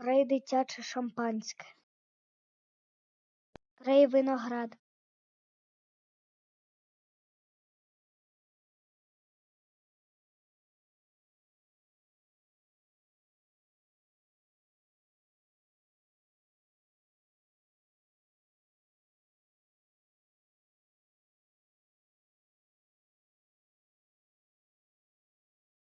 Крей дитяче шампанське. рей виноград.